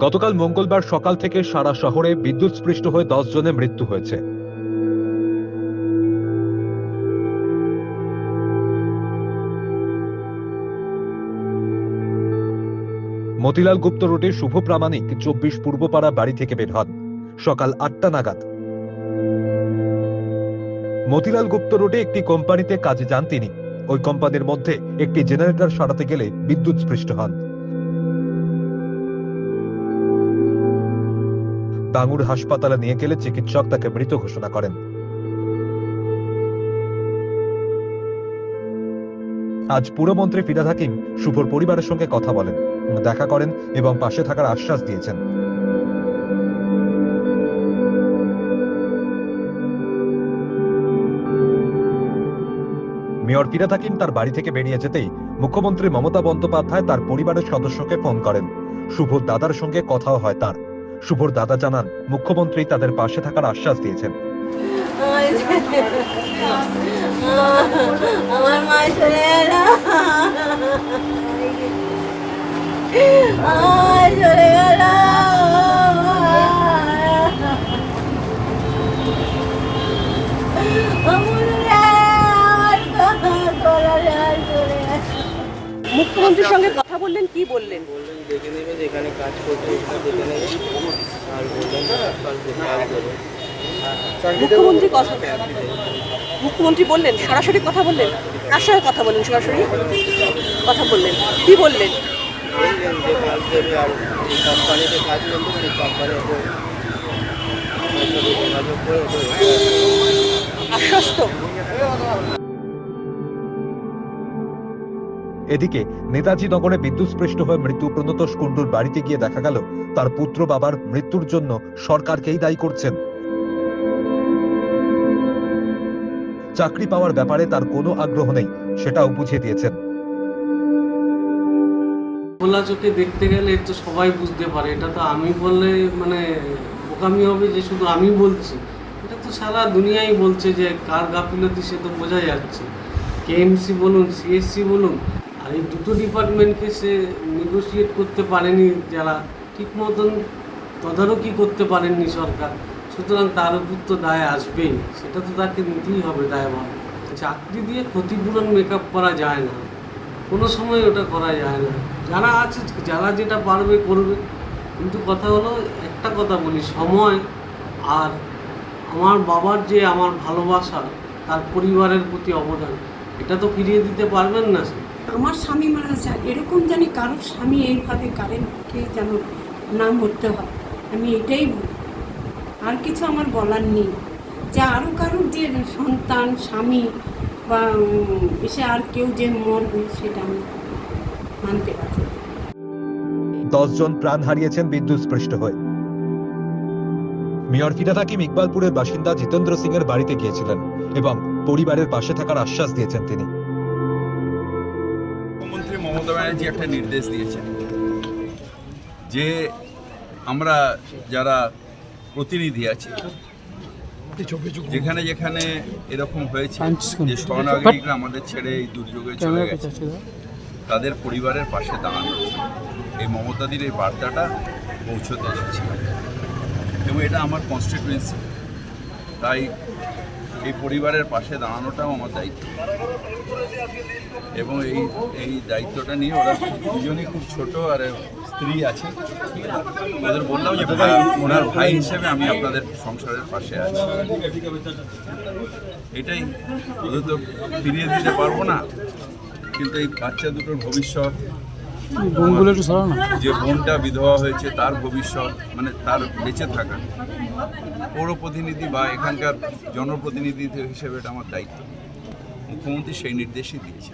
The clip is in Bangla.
গতকাল মঙ্গলবার সকাল থেকে সারা শহরে বিদ্যুৎস্পৃষ্ট হয়ে দশ জনের মৃত্যু হয়েছে। মতিলাল গুপ্ত রোডে শুভ প্রামাণিক চব্বিশ পূর্বপাড়া বাড়ি থেকে বের হন। সকাল আটটা নাগাদ। মতিলাল গুপ্ত রোডে একটি কোম্পানিতে কাজে যান তিনি। ওই কোম্পানির মধ্যে একটি জেনারেটর সারাতে গেলে বিদ্যুৎ স্পৃষ্ট হন। টাঙ্গুর হাসপাতালে নিয়ে গেলে চিকিৎসক তাকে মৃত ঘোষণা করেন। আজ পুরমন্ত্রী ফিরাদ হাকিম শুভর পরিবারের সঙ্গে কথা বলেন, দেখা করেন এবং পাশে থাকার আশ্বাস দিয়েছেন। মেয়র ফিরাদ হাকিম তার বাড়ি থেকে বেরিয়ে যেতেই মুখ্যমন্ত্রী মমতা বন্দ্যোপাধ্যায় তার পরিবারের সদস্যকে ফোন করেন। শুভর দাদার সঙ্গে কথাও হয় তার। শুভর দাদা জানান মুখ্যমন্ত্রী তাদের পাশে থাকার আশ্বাস দিয়েছেন। আমার মা চলে গেল। আমার চলে গেল। মুখ্যমন্ত্রীর সঙ্গে কি বললেন? বললেন দেখে নেবে যেখানে কাজ করছে দেখে নেবে। আর বললেন মুখ্যমন্ত্রী কথা মুখ্যমন্ত্রী বললেন? সরাসরি কথা বললেন? কার সঙ্গে কথা বললেন? সরাসরি কথা বললেন। কি বললেন? বললেন এদিকে নেতাজি নগরে বিদ্যুৎস্পৃষ্ট হয়ে মৃত্যু প্রণতোষ কুণ্ডুর বাড়িতে গিয়ে দেখা গেল, তার পুত্র বাবার মৃত্যুর জন্য সরকারকেই দায়ী করছেন। চাকরি পাওয়ার ব্যাপারে তার কোনো আগ্রহ নেই, সেটাও বুঝিয়ে দিয়েছেন। খোলা চোখে দেখতে গেলে তো সবাই বুঝতে পারে, এটা তো আমি বললে মানে বোকামি হবে যে শুধু আমি বলছি। এটা তো সারা দুনিয়াই বলছে যে কার গাফিলতি সে তো বোঝা যাচ্ছে। কেএমসি বলুন সিএসসি বলুন আর এই দুটো ডিপার্টমেন্টকে সে নেগোসিয়েট করতে পারেনি যারা ঠিক মতন তদারকি করতে পারেননি সরকার। সুতরাং তার উপর তো দায় আসবেই। সেটা তো তাকে নিতেই হবে দায়ভার চাকরি দিয়ে ক্ষতিপূরণ মেকআপ করা যায় না। কোনো সময় ওটা করা যায় না। যারা আছে, যারা যেটা পারবে করবে। কিন্তু কথা হলো, একটা কথা বলি, সময় আর আমার বাবার যে আমার ভালোবাসা, তার পরিবারের প্রতি অবদান, এটা তো ফিরিয়ে দিতে পারবেন না সে। আমার স্বামী মারা যায় এরকম জানি কারোর স্বামী এইভাবে কারেন্টকে যেন না মরতে হয়। আমি এটাই বলি। আর কিছু আমার বলার নেই। যে আরও কারোর যে সন্তান, স্বামী বা এসে আর কেউ যে মরবে সেটা আমি মানতে পারছি দশজন প্রাণ হারিয়েছেন বিদ্যুৎস্পৃষ্ট হয়ে। মেয়র ফিরাদ হাকিম ইকবালপুরের বাসিন্দা জিতেন্দ্র সিং এর বাড়িতে গিয়েছিলেন এবং পরিবারের পাশে থাকার আশ্বাস দিয়েছেন তিনি। মমতা ব্যানার্জি একটা নির্দেশ দিয়েছেন যে আমরা যারা প্রতিনিধি আছি যেখানে যেখানে এরকম হয়েছে যে শরণাগরিকরা আমাদের ছেড়ে এই দুর্যোগে চলে গেছে তাদের পরিবারের পাশে দাঁড়ানো এই মমতাদির এই বার্তাটা পৌঁছতে যাচ্ছে এবং এটা আমার কনস্টিটুয়েন্সি তাই এই পরিবারের পাশে দাঁড়ানোটাও আমার দায়িত্ব। এবং এই এই দায়িত্বটা নিয়ে ওরা দুজনই খুব ছোট আর স্ত্রী আছে। ওদের বললাম যে ভাই ওনার ভাই হিসেবে আমি আপনাদের সংসারের পাশে আছি। এটাই, ওদের তো ফিরিয়ে দিতে পারব না। কিন্তু এই বাচ্চা দুটোর ভবিষ্যৎ যে বোনটা বিধবা হয়েছে, তার ভবিষ্যৎ মানে তার বেঁচে থাকা পৌর প্রতিনিধি বা এখানকার জনপ্রতিনিধি হিসেবে এটা আমার দায়িত্ব। মুখ্যমন্ত্রী সেই নির্দেশই দিয়েছে